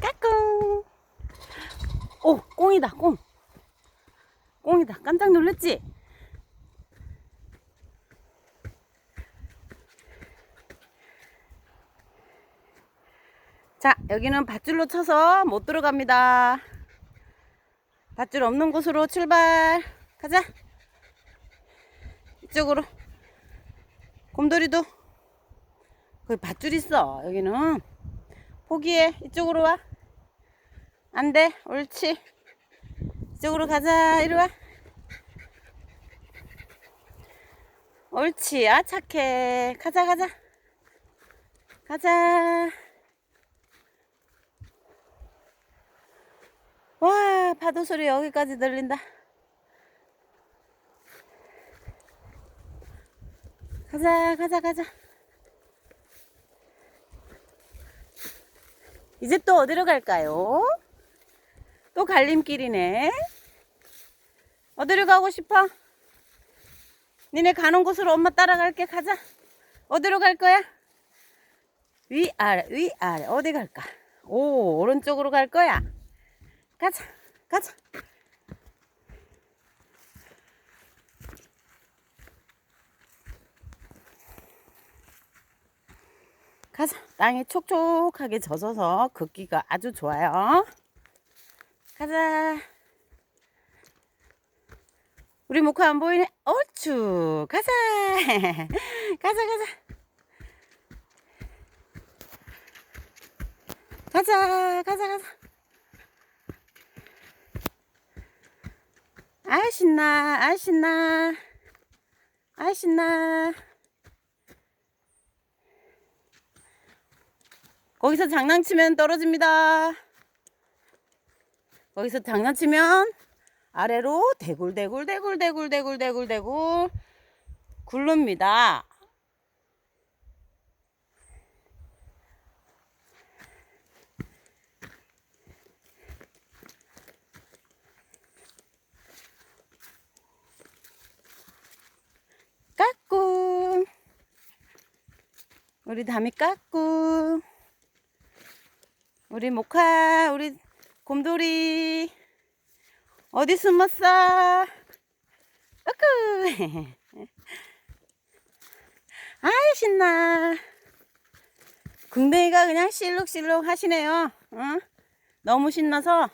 까꿍. 오, 꽁이다, 꽁. 꽁이다. 깜짝 놀랐지? 자, 여기는 밧줄로 쳐서 못 들어갑니다. 밧줄 없는 곳으로 출발. 가자. 이쪽으로. 곰돌이도 거기 밧줄 있어. 여기는 포기해. 이쪽으로 와. 안 돼. 옳지. 이쪽으로 가자. 이리 와. 옳지. 아, 착해. 가자, 가자. 가자. 와, 파도 소리 여기까지 들린다. 가자, 가자, 가자. 이제 또 어디로 갈까요? 또 갈림길이네. 어디로 가고 싶어? 니네 가는 곳으로 엄마 따라갈게. 가자. 어디로 갈 거야? 위아래, 위아래. 어디 갈까? 오, 오른쪽으로 갈 거야. 가자, 가자. 가자. 땅이 촉촉하게 젖어서 걷기가 아주 좋아요. 가자. 우리 모카 안 보이네? 얼추. 가자. 가자, 가자. 가자, 가자, 가자. 아, 신나, 아, 신나. 아, 신나. 거기서 장난치면 떨어집니다. 거기서 장난치면 아래로 대굴대굴 대굴 대굴 대굴 대굴 대굴 굴릅니다. 까꿍 우리 다미 까꿍 우리 모카 우리 곰돌이. 어디 숨었어? 으끄 아이 신나. 궁뎅이가 그냥 실룩실룩 하시네요. 응? 너무 신나서